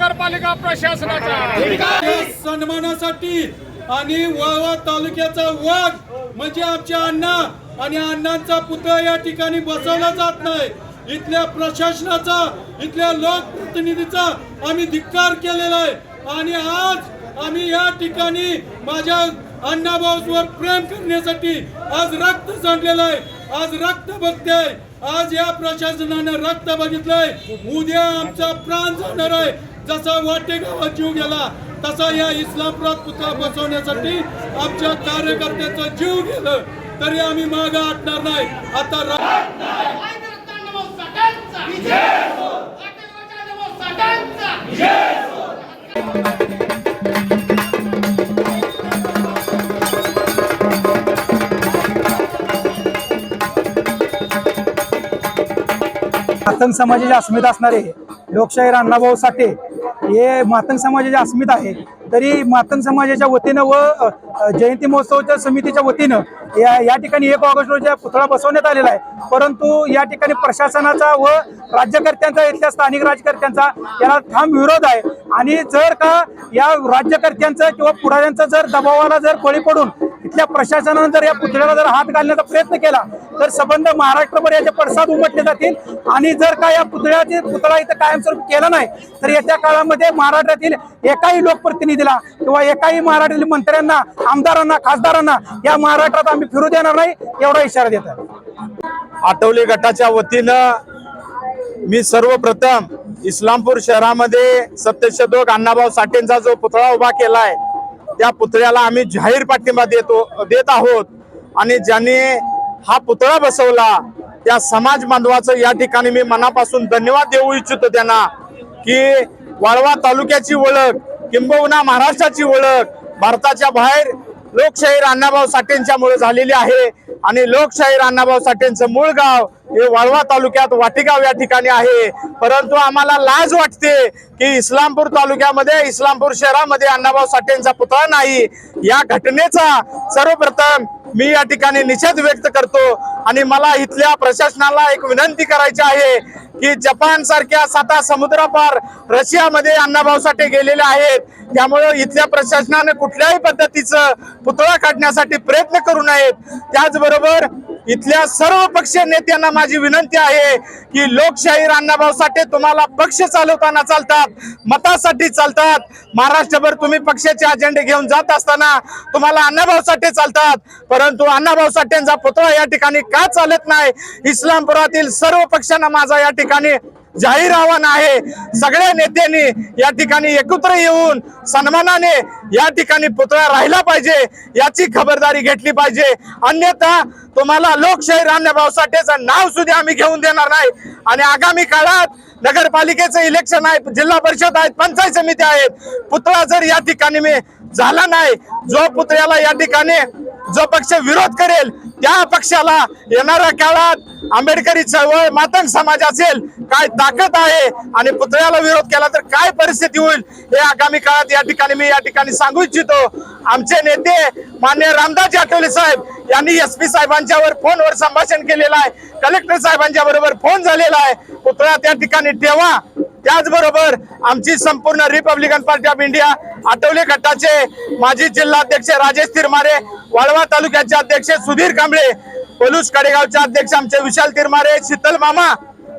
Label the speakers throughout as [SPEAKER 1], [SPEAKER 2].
[SPEAKER 1] नगरपालिका प्रशासनाचा
[SPEAKER 2] सन्मानासाठी आणि वाळवा तालुक्याचा वाघ म्हणजे आमच्या अण्णा आणि अण्णांचा पुतळा या ठिकाणी बसवला जात नाही. इथल्या प्रशासनाचा इथल्या लोकप्रतिनिधीचा आम्ही धिक्कार केलेला आहे. आणि आज आम्ही या ठिकाणी माझ्या अण्णाभाऊवर प्रेम करण्यासाठी आज रक्त सांडलेलं आहे. आज रक्त बघते आज या प्रशासनानं रक्त बघितलंय. उद्या आमचा प्राण जाणार आहे. जसा वाटे गावात जीव गेला तसा या इस्लामपुरात पुतळा बसवण्यासाठी आमच्या कार्यकर्त्याचा जीव गेलं. तरी आम्ही मागे हटणार नाही. आता
[SPEAKER 3] समाजाची अस्मिता असणारे लोकशाहीर अण्णाभाऊ साठे हे मातंग समाजाची अस्मिता आहे. तरी मातंग समाजाच्या वतीनं व जयंती महोत्सवच्या समितीच्या वतीनं या या ठिकाणी एक ऑगस्ट रोजी पुतळा बसवण्यात आलेला आहे. परंतु या ठिकाणी प्रशासनाचा व राज्यकर्त्यांचा इथल्या स्थानिक राज्यकर्त्यांचा याला ठाम विरोध आहे. आणि जर का या राज्यकर्त्यांचं किंवा पुढाऱ्यांचा जर दबावाला जर बळी पडून इथल्या प्रशासनानं जर या पुतळ्याला जर हात घालण्याचा प्रयत्न केला तर संबंध महाराष्ट्रभर याचे पडसाद उमटले जातील. आणि जर का या पुतळ्याचे पुतळा इथं कायमस्वरूपी केला नाही तर येत्या काळामध्ये महाराष्ट्रातील एकाही लोकप्रतिनिधीला किंवा एकाही महाराष्ट्रातील मंत्र्यांना आमदारांना खासदारांना या महाराष्ट्रात आम्ही फिरू देणार नाही एवढा इशारा देत
[SPEAKER 4] आठवले गटाच्या वतीनं मी सर्वप्रथम इस्लामपूर शहरामध्ये सत्यशोधक अण्णाभाऊ साठेंचा जो पुतळा उभा केलाय त्या पुतळ्याला आम्ही जाहीर पाठिंबा देतो देत आहोत. आणि ज्यांनी हा पुतळा बसवला त्या समाज बांधवाचं या ठिकाणी मी मनापासून धन्यवाद देऊ इच्छितो त्यांना की वाळवा तालुक्याची ओळख किंबहुना महाराष्ट्राची ओळख भारताच्या बाहेर लोकशाहीर अण्णाभाऊ साठेंच्या मुळे झालेली आहे आणि लोकशाहीर अण्णाभाऊ साठेंचं मूळ गाव हे वाळवा तालुक्यात वाटेगाव या ठिकाणी आहे. परंतु आम्हाला लाज वाटते की इस्लामपूर तालुक्यामध्ये इस्लामपूर शहरामध्ये अण्णाभाऊ साठेंचा पुतळा नाही. या घटनेचा सर्वप्रथम मी या ठिकाणी निषेध व्यक्त करतो आणि मला इथल्या प्रशासनाला एक विनंती करायची आहे की जपान सारख्या साता समुद्रापार रशियामध्ये अण्णाभाऊ साठे गेलेले आहेत. त्यामुळे इथल्या प्रशासनाने कुठल्याही पद्धतीचं पुतळा काढण्यासाठी प्रयत्न करू नयेत. त्याचबरोबर इथल्या सर्व पक्षीय नेत्यांना माझी विनंती आहे की लोकशाहीर अण्णाभाऊ साठे तुम्हाला पक्ष चालवताना चालतात मतासाठी चालतात. महाराष्ट्रभर तुम्ही पक्षाचे अजेंडे घेऊन जात असताना तुम्हाला अण्णाभाऊ साठे चालतात. परंतु अण्णाभाऊ साठेंचा पुतळा या ठिकाणी का चालत नाही? इस्लामपुरातील सर्व पक्षांना माझा या ठिकाणी जाहीर आव्हान आहे. सगळ्या नेत्यांनी या ठिकाणी एकत्र येऊन सन्मानाने या ठिकाणी पुतळा राहिला पाहिजे याची खबरदारी घेतली पाहिजे. अन्यथा तुम्हाला लोकशाही अण्णाभाऊ साठेचं नाव सुद्धा आम्ही घेऊन देणार नाही. आणि आगामी काळात नगरपालिकेचं इलेक्शन आहे जिल्हा परिषद आहेत पंचायत समिती आहेत. पुतळा जर या ठिकाणी मी झाला नाही जो पुतळ्याला या ठिकाणी जो पक्ष विरोध करेल त्या पक्षाला येणाऱ्या काळात आंबेडकरी चळवळ मातंग समाज असेल काय ताकद आहे आणि पुतळ्याला विरोध केला तर काय परिस्थिती होईल हे आगामी काळात या ठिकाणी मी या ठिकाणी सांगू इच्छितो. आमचे नेते मान्य रामदास आठवले साहेब यांनी एस पी साहेबांच्यावर फोनवर संभाषण केलेलं आहे. कलेक्टर साहेबांच्या बरोबर फोन झालेला आहे. पुतळा त्या ठिकाणी ठेवा. त्याचबरोबर आमची संपूर्ण Republican Party of India Athawale गटाचे माजी जिल्हाध्यक्ष राजेश तिरमारे वाळवा तालुक्याचे अध्यक्ष सुधीर कांबळे पलूस कडेगावचे अध्यक्ष आमचे विशाल तिरमारे शीतल मामा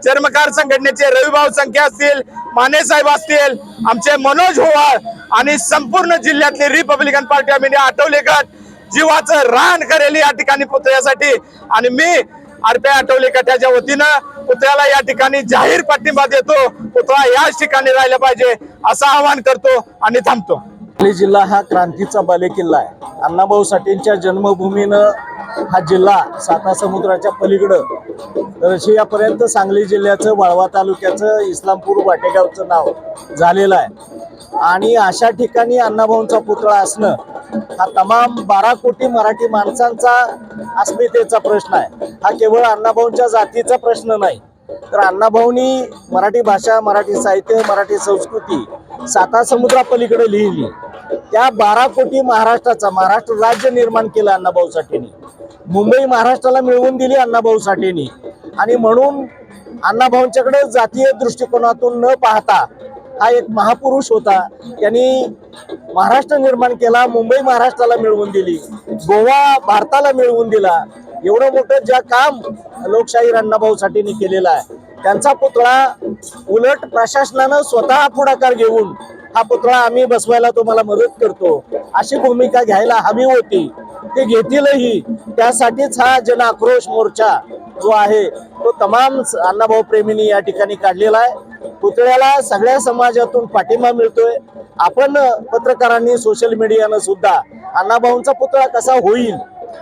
[SPEAKER 4] चर्मकार संघटनेचे रविभाऊ संख्या असतील माने साहेब असतील आमचे मनोज होवाळ आणि संपूर्ण जिल्ह्यातले Republican Party of India Athawale गट जीवाचं रान करेल या ठिकाणी पुतळ्यासाठी आणि मी आरपीआय आठवले गटाच्या वतीनं पुतळ्याला या ठिकाणी जाहीर पाठिंबा देतो. पुतळा याच ठिकाणी राहिला पाहिजे असं आवाहन करतो आणि थांबतो.
[SPEAKER 5] जिल्हा हा क्रांतीचा बालेकिल्ला आहे. अण्णाभाऊ साठेंच्या जन्मभूमीनं हा जिल्हा साता समुद्राच्या पलीकडं. रशियापर्यंत सांगली जिल्ह्याचं वाळवा तालुक्याचं इस्लामपूर वाटेगावचं नाव झालेलं आहे. आणि अशा ठिकाणी अण्णाभाऊंचा पुतळा असणं हा तमाम बारा कोटी मराठी माणसांचा अस्मितेचा प्रश्न आहे. हा केवळ अण्णाभाऊंच्या जातीचा प्रश्न नाही. तर अण्णाभाऊंनी मराठी भाषा मराठी साहित्य मराठी संस्कृती साता समुद्रापलीकडे लिहिली. त्या बारा कोटी महाराष्ट्राचा महाराष्ट्र राज्य निर्माण केलं अण्णाभाऊ साठेनी. मुंबई महाराष्ट्राला मिळवून दिली अण्णाभाऊ साठेनी. आणि म्हणून अण्णाभाऊंच्याकडे जातीय दृष्टिकोनातून न पाहता हा एक महापुरुष होता. त्यांनी महाराष्ट्र निर्माण केला मुंबई महाराष्ट्राला मिळवून दिली गोवा भारताला मिळवून दिला. एवढं मोठं ज्या काम लोकशाही अण्णाभाऊ साठेने केलेलं आहे. त्यांचा पुतळा उलट प्रशासनानं स्वतः पुढाकार घेऊन हा पुतळा आम्ही बसवायला तुम्हाला मदत करतो. अशी भूमिका घ्यायला हवी होती. ते घेतीलही. त्यासाठीच हा जन आक्रोश मोर्चा जो आहे तो तमाम अण्णाभाऊ प्रेमींनी या ठिकाणी काढलेला आहे. पुतळ्याला सगळ्या समाजातून पाठिंबा मिळतोय. आपण पत्रकारांनी सोशल मीडियानं सुद्धा अण्णाभाऊंचा पुतळा कसा होईल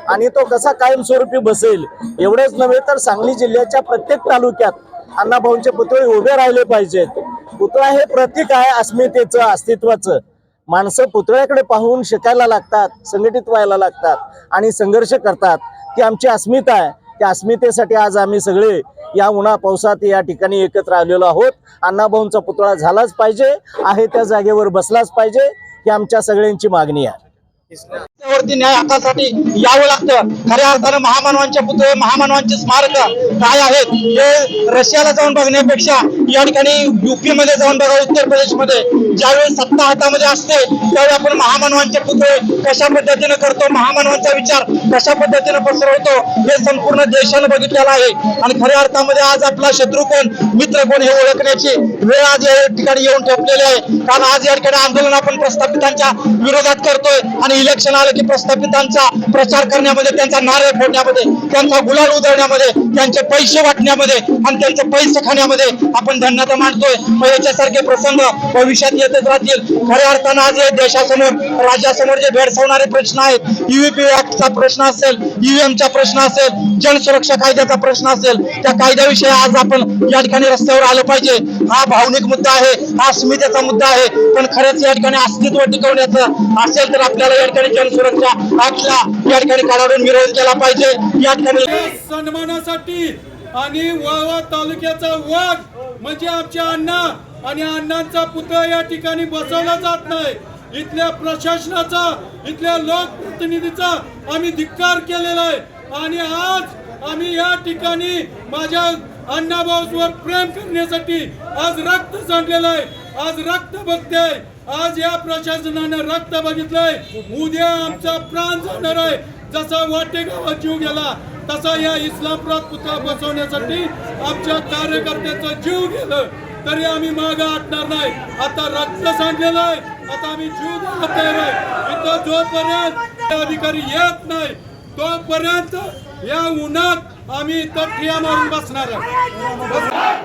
[SPEAKER 5] आणि तो कसा कायमस्वरूपी बसेल एवढेच नव्हे तर सांगली जिल्ह्याच्या प्रत्येक तालुक्यात अण्णाभाऊंचे पुतळे उभे राहिले पाहिजेत. पुतळा हे प्रतीक आहे अस्मितेचं अस्तित्वाचं. माणसं पुतळ्याकडे पाहून शिकायला लागतात संघटित व्हायला लागतात आणि संघर्ष करतात. ती आमची अस्मिता आहे. त्या अस्मितेसाठी आज आम्ही सगळे या उन्हा पावसात या ठिकाणी एकत्र आलेलो आहोत. अण्णाभाऊंचा पुतळा झालाच पाहिजे आहे त्या जागेवर बसलाच पाहिजे ही आमच्या सगळ्यांची मागणी आहे.
[SPEAKER 1] वरती न्याय हक्कासाठी यावं लागतं. खऱ्या अर्थानं महामानवांचे पुतळे महामानवांचे स्मारक काय आहेत हे रशियाला जाऊन बघण्यापेक्षा या ठिकाणी युपी मध्ये जाऊन बघा उत्तर प्रदेशमध्ये. ज्यावेळी सत्ता हातामध्ये असते त्यावेळी आपण महामानवांचे पुतळे कशा पद्धतीने करतो महामानवांचा विचार कशा पद्धतीने पसरवतो हे संपूर्ण देशानं बघितलेलं आहे. आणि खऱ्या अर्थामध्ये आज आपला शत्रू कोण मित्र कोण हे ओळखण्याची वेळ आज या ठिकाणी येऊन ठेपलेली आहे. कारण आज या ठिकाणी आंदोलन आपण प्रस्थापितांच्या विरोधात करतोय आणि इलेक्शन आलं की प्रस्थापितांचा प्रचार करण्यामध्ये त्यांचा नारे फोडण्यामध्ये त्यांचा गुलाल उधळण्यामध्ये त्यांचे पैसे वाटण्यामध्ये आणि त्यांचे पैसे खाण्यामध्ये आपण धन्यता मानतोय. मग याच्यासारखे प्रसंग भविष्यात येतच राहतील. खऱ्या अर्थानं आज हे देशासमोर राज्यासमोर जे भेडसावणारे प्रश्न आहेत युपी चा प्रश्न असेल EVM चा प्रश्न असेल जनसुरक्षा कायद्याचा प्रश्न असेल त्या कायद्याविषयी आज आपण या ठिकाणी रस्त्यावर आलं पाहिजे. हा भावनिक मुद्दा आहे हा अस्मितेचा मुद्दा आहे. पण खरंच या ठिकाणी अस्तित्व टिकवण्याचं असेल तर आपल्याला या ठिकाणी जनसुरक्षा ऍक्टला या ठिकाणी काढून विरोध केला पाहिजे. या ठिकाणी
[SPEAKER 2] सन्मानासाठी आणि वाळवा तालुक्याचा वाघ म्हणजे आमच्या अण्णा आणि अण्णांचा पुतळा या ठिकाणी बसवला जात नाही. इथल्या प्रशासनाचा इथल्या लोकप्रतिनिधीचा आम्ही धिक्कार केलेला आहे. आणि आज आम्ही या ठिकाणी माझ्या अण्णाभाऊवर प्रेम करण्यासाठी आज रक्त सांडलेलं आहे. आज रक्त बघते आज या प्रशासनानं रक्त बघितलंय. उद्या आमचा प्राण जाणार आहे. जसा वाटे गावात जीव गेला तसा या इस्लामपुरात पुतळा बसवण्यासाठी आमच्या कार्यकर्त्यांचा जीव गेलं तरी आम्ही मागे आटणार नाही. आता रक्त सांगलेलं आहे आता आम्ही जीव तयार आहे इथं जोपर्यंत अधिकारी येत नाही तोपर्यंत या उन्हात आम्ही इथं ठिया मारून बसणार आहे